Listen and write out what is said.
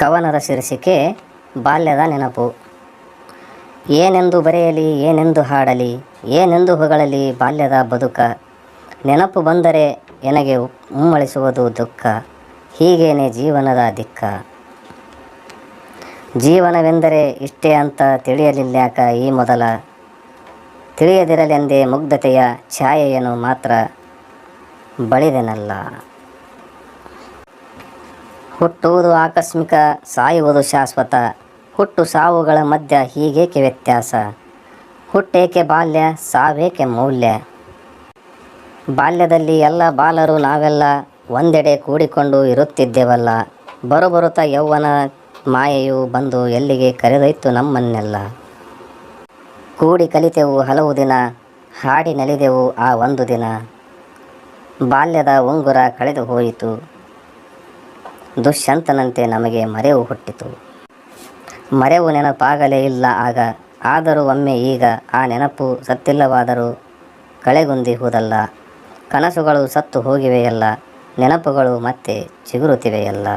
ಕವನದ ಶೀರ್ಷಿಕೆ ಬಾಲ್ಯದ ನೆನಪು. ಏನೆಂದು ಬರೆಯಲಿ, ಏನೆಂದು ಹಾಡಲಿ, ಏನೆಂದು ಹೊಗಳಲಿ ಬಾಲ್ಯದ ಬದುಕ. ನೆನಪು ಬಂದರೆ ನನಗೆ ಉಮ್ಮಳಿಸುವುದು ದುಃಖ, ಹೀಗೇನೆ ಜೀವನದ ದಿಕ್ಕ. ಜೀವನವೆಂದರೆ ಇಷ್ಟೇ ಅಂತ ತಿಳಿಯಲಿಲ್ಯಾಕ ಈ ಮೊದಲ. ತಿಳಿಯದಿರಲೆಂದೇ ಮುಗ್ಧತೆಯ ಛಾಯೆಯನ್ನು ಮಾತ್ರ ಬಳಿದೆನಲ್ಲ. ಹುಟ್ಟುವುದು ಆಕಸ್ಮಿಕ, ಸಾಯುವುದು ಶಾಶ್ವತ. ಹುಟ್ಟು ಸಾವುಗಳ ಮಧ್ಯ ಹೀಗೇಕೆ ವ್ಯತ್ಯಾಸ? ಹುಟ್ಟೇಕೆ ಬಾಲ್ಯ, ಸಾವೇಕೆ ಮೌಲ್ಯ? ಬಾಲ್ಯದಲ್ಲಿ ಎಲ್ಲ ಬಾಲರು ನಾವೆಲ್ಲ ಒಂದೆಡೆ ಕೂಡಿಕೊಂಡು ಇರುತ್ತಿದ್ದೆವಲ್ಲ. ಬರುಬರುತ ಯೌವನ ಮಾಯೆಯು ಬಂದು ಎಲ್ಲಿಗೆ ಕರೆದೊಯ್ತು ನಮ್ಮನ್ನೆಲ್ಲ? ಕೂಡಿ ಕಲಿತೆವು ಹಲವು ದಿನ, ಹಾಡಿ ನಲಿದೆವು ಆ ಒಂದು ದಿನ. ಬಾಲ್ಯದ ಉಂಗುರ ಕಳೆದು ಹೋಯಿತು. ದುಷ್ಯಂತನಂತೆ ನಮಗೆ ಮರೆವು ಹುಟ್ಟಿತು. ಮರೆವು ನೆನಪಾಗಲೇ ಇಲ್ಲ ಆಗ, ಆದರೂ ಒಮ್ಮೆ ಈಗ ಆ ನೆನಪು ಸತ್ತಿಲ್ಲವಾದರೂ ಕಳೆಗುಂದಿ ಹೋದಲ್ಲ. ಕನಸುಗಳು ಸತ್ತು ಹೋಗಿವೆಯಲ್ಲ, ನೆನಪುಗಳು ಮತ್ತೆ ಚಿಗುರುತ್ತಿವೆಯಲ್ಲ.